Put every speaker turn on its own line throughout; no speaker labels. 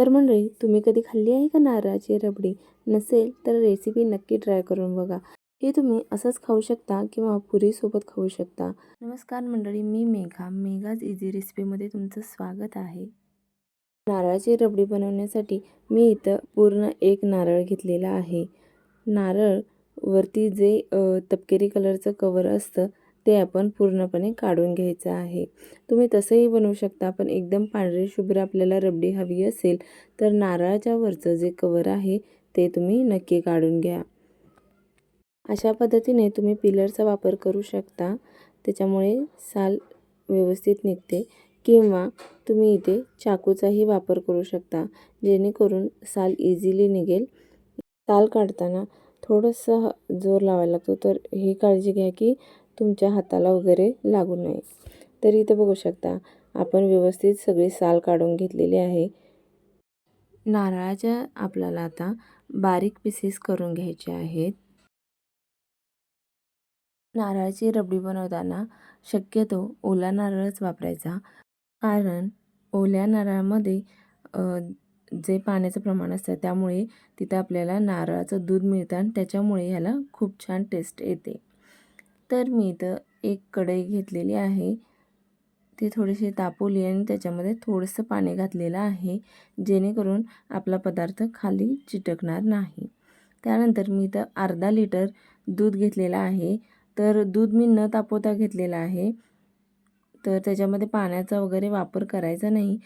तर मंडळी तुम्ही कधी खाल्ली आहे का नारळाची रबडी? नसेल तर रेसिपी नक्की ट्राय करून बघा. हे तुम्ही असंच खाऊ शकता किंवा पुरीसोबत खाऊ शकता. नमस्कार मंडळी मी मेघा. मेघाज इझी रेसिपीमध्ये तुमचं स्वागत आहे. नारळाची रबडी बनवण्यासाठी मी इथं पूर्ण एक नारळ घेतलेला आहे. नारळ वरती जे तपकिरी कलरचं कवर असतं ते आपण पूर्णपणे काढून घ्यायचं आहे. तुम्ही तसंही बनवू शकता पण एकदम पांढरे शुभ्र आपल्याला रबडी हवी असेल तर नारळाच्या वरचं जे कवर आहे ते तुम्ही नक्की काढून घ्या. अशा पद्धतीने तुम्ही पिलरचा वापर करू शकता. त्याच्यामुळे साल व्यवस्थित निघते किंवा तुम्ही इथे चाकूचाही वापर करू शकता जेणेकरून साल इझिली निघेल. साल काढताना थोडंसं जोर लावायला लागतो तर ही काळजी घ्या की तुमच्या हाताला वगैरे लागू नये. तर इथं बघू शकता आपण व्यवस्थित सगळी साल काढून घेतलेली आहे. नारळाच्या आपल्याला आता बारीक पीसेस करून घ्यायचे आहेत. नारळाची रबडी बनवताना शक्यतो ओला नारळच वापरायचा कारण ओल्या नारळामध्ये जे पाण्याचं प्रमाण असतं त्यामुळे तिथं आपल्याला नारळाचं दूध मिळतं आणि त्याच्यामुळे ह्याला खूप छान टेस्ट येते. तर मी इथं एक कढई घेतलेली आहे. ती थोडीशी तापवली आणि त्याच्यामध्ये थोडंसं पाणी घातलेलं आहे जेणेकरून आपला पदार्थ खाली चिटकणार नाही. त्यानंतर मी इथं अर्धा लिटर दूध घेतलेलं आहे. तर दूध मी न तापवता घेतलेलं आहे. तर त्याच्यामध्ये पाण्याचा वगैरे वापर करायचा नाही.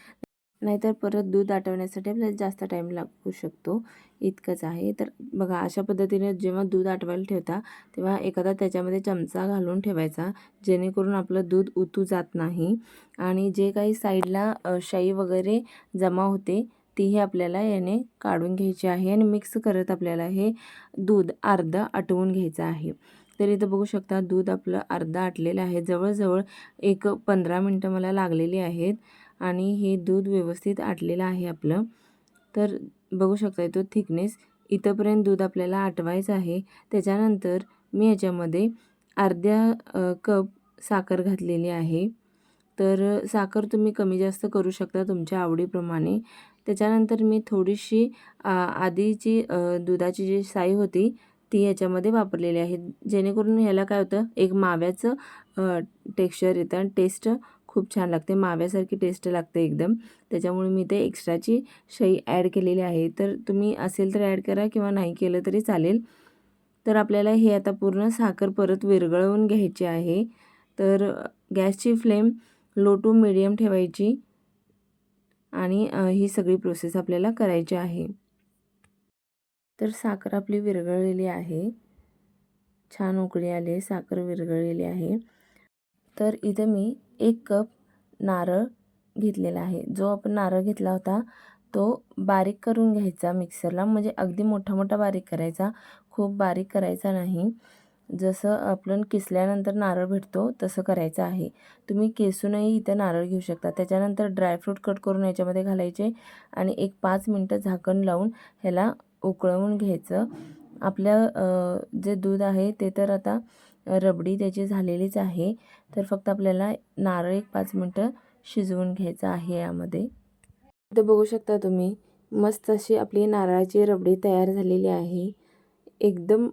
नाहीतर परत दूध आटवण्यासाठी आपल्याला जास्त टाईम लागू शकतो. इतकंच आहे. तर बघा अशा पद्धतीने जेव्हा दूध आटवायला ठेवता तेव्हा एखादा त्याच्यामध्ये चमचा घालून ठेवायचा जेणेकरून आपलं दूध उतू जात नाही. आणि जे काही साईडला शाई वगैरे जमा होते तीही आपल्याला याने काढून घ्यायची आहे आणि मिक्स करत आपल्याला हे दूध अर्ध आटवून घ्यायचं आहे. तर इथं बघू शकता दूध आपलं अर्धा आटलेलं आहे. जवळजवळ एक पंधरा मिनटं मला लागलेली आहेत. आणि हे दूध व्यवस्थित आटलेलं आहे आपलं. तर बघू शकता तो थिकनेस इथंपर्यंत दूध आपल्याला आटवायचं आहे. त्याच्यानंतर मी याच्यामध्ये अर्ध्या कप साखर घातलेली आहे. तर साखर तुम्ही कमी जास्त करू शकता तुमच्या आवडीप्रमाणे. त्याच्यानंतर मी थोडीशी आधीची दुधाची जी साई होती ती याच्यामध्ये वापरलेली आहे. जेणेकरून ह्याला काय होतं एक माव्याचं टेक्स्चर येतं आणि टेस्ट खूप छान लागते. माव्यासारखी टेस्ट लागते एकदम. त्याच्यामुळे मी ते एक्स्ट्राची शई ॲड केलेली आहे. तर तुम्ही असेल तर ॲड करा किंवा नाही केलं तरी चालेल. तर आपल्याला हे आता पूर्ण साखर परत विरघळवून घ्यायची आहे. तर गॅसची फ्लेम लो टू मिडियम ठेवायची आणि ही सगळी प्रोसेस आपल्याला करायची आहे. तर साखर आपली विरघळलेली आहे. छान उकळी आली साखर विरघळलेली आहे. तर इथं मी एक कप नारळ घेतलेला आहे. जो आपण नारळ घेतला होता तो बारीक करून घ्यायचा मिक्सरला. म्हणजे अगदी मोठा मोठा बारीक करायचा. खूप बारीक करायचा नाही. जसं आपण किसल्यानंतर नारळ भेटतो तसं करायचं आहे. तुम्ही केसूनही इथं नारळ घेऊ शकता. त्याच्यानंतर ड्रायफ्रूट कट करून याच्यामध्ये घालायचे आणि एक पाच मिनटं झाकण लावून ह्याला उकळवून घ्यायचं. आपलं जे दूध आहे ते तर आता रबडी त्याची झालेलीच आहे. तर फक्त आपल्याला नारळ एक पाच मिनटं शिजवून घ्यायचं आहे यामध्ये. इथं बघू शकता तुम्ही मस्त अशी आपली नारळाची रबडी तयार झालेली आहे. एकदम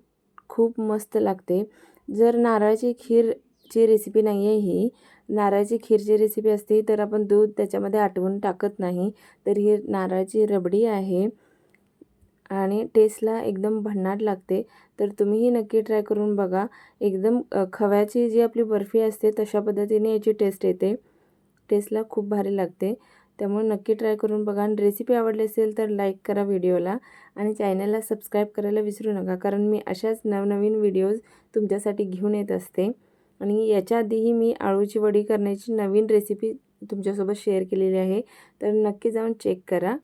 खूप मस्त लागते. जर नारळाची खीरची रेसिपी नाही आहे ही नारळाची खीरची रेसिपी असते तर आपण दूध त्याच्यामध्ये आटवून टाकत नाही. तर ही नारळाची रबडी आहे. आणि टेस्टला एकदम भन्नाट लागते. तर तुम्हीही नक्की ट्राय करून बघा. एकदम खव्याची जी आपली बर्फी असते तशा पद्धतीने याची टेस्ट येते. टेस्टला खूप भारी लागते. त्यामुळे नक्की ट्राय करून बघा. आणि रेसिपी आवडली असेल तर लाईक करा व्हिडिओला. आणि चॅनलला सबस्क्राईब करायला विसरू नका कारण मी अशाच नवनवीन व्हिडिओज तुमच्यासाठी घेऊन येत असते. आणि याच्या आधीही मी आळूची वडी करण्याची नवीन रेसिपी तुमच्यासोबत शेअर केलेली आहे. तर नक्की जाऊन चेक करा.